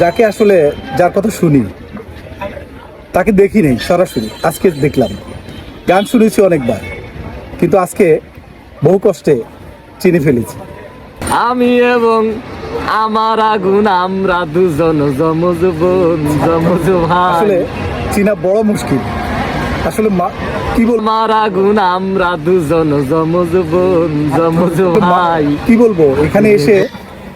যাকে আসলে যার কথা শুনি তাকে দেখি নেই সরাসরি। আজকে দেখলাম। গান শুনেছি অনেকবার কিন্তু আজকে বহু কষ্টে চিনে ফেলেছি। আমি এবং আমার আগুন আমরা দুজন জমজ বোন জমজ ভাই। আসলে চিনা বড় মুশকিল। আসলে মা কি বল আমার আগুন আমরা দুজন জমজ বোন জমজ ভাই। কি বলব? এখানে এসে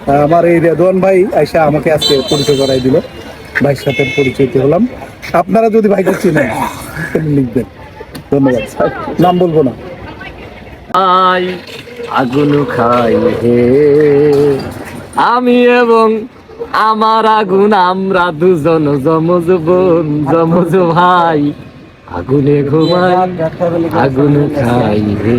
আমার এই রেদওয়ান ভাই আইসা আমাকে আজকে পরিচয় করাই দিল। ভাইয়ের সাথে পরিচয় হলাম। আপনারা যদি ভাইকে চিনেন লিখবেন। ধন্যবাদ নাম বলব না। খাই আগুন খাই হে। আমি এবং আমার আগুন, আমরা দুজন জমজ বোন জমজ ভাই। আগুনে ঘুমাই, আগুন খাই হে।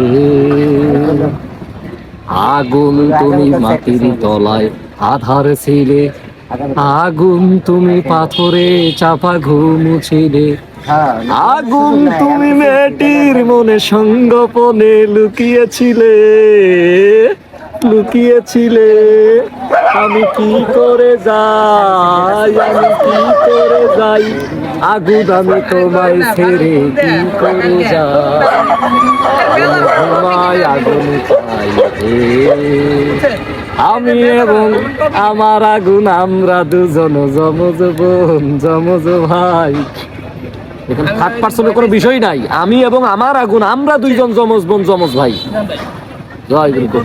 আগুন তুমি মাটির তলায়, আধার ছিলে। আগুন তুমি পাথরে চাপা ঘুমুছিলে আগুন তুমি মেটির মনে সঙ্গপনে লুকিয়েছিলে লুকিয়েছিলে। আমি কি করে যাই? আমি কি করে যাই? আগুন আমি তোমায় ছেড়ে কি করে যাই? ঘুমাই আগুন হে। আমি এবং আমার আগুন, আমরা দুজন জমজ বোন জমজ ভাই। এখানে থার্ড কোনো বিষয় নাই। আমি এবং আমার আগুন, আমরা দুইজন জমজ বোন জমজ ভাই। জয় গুরু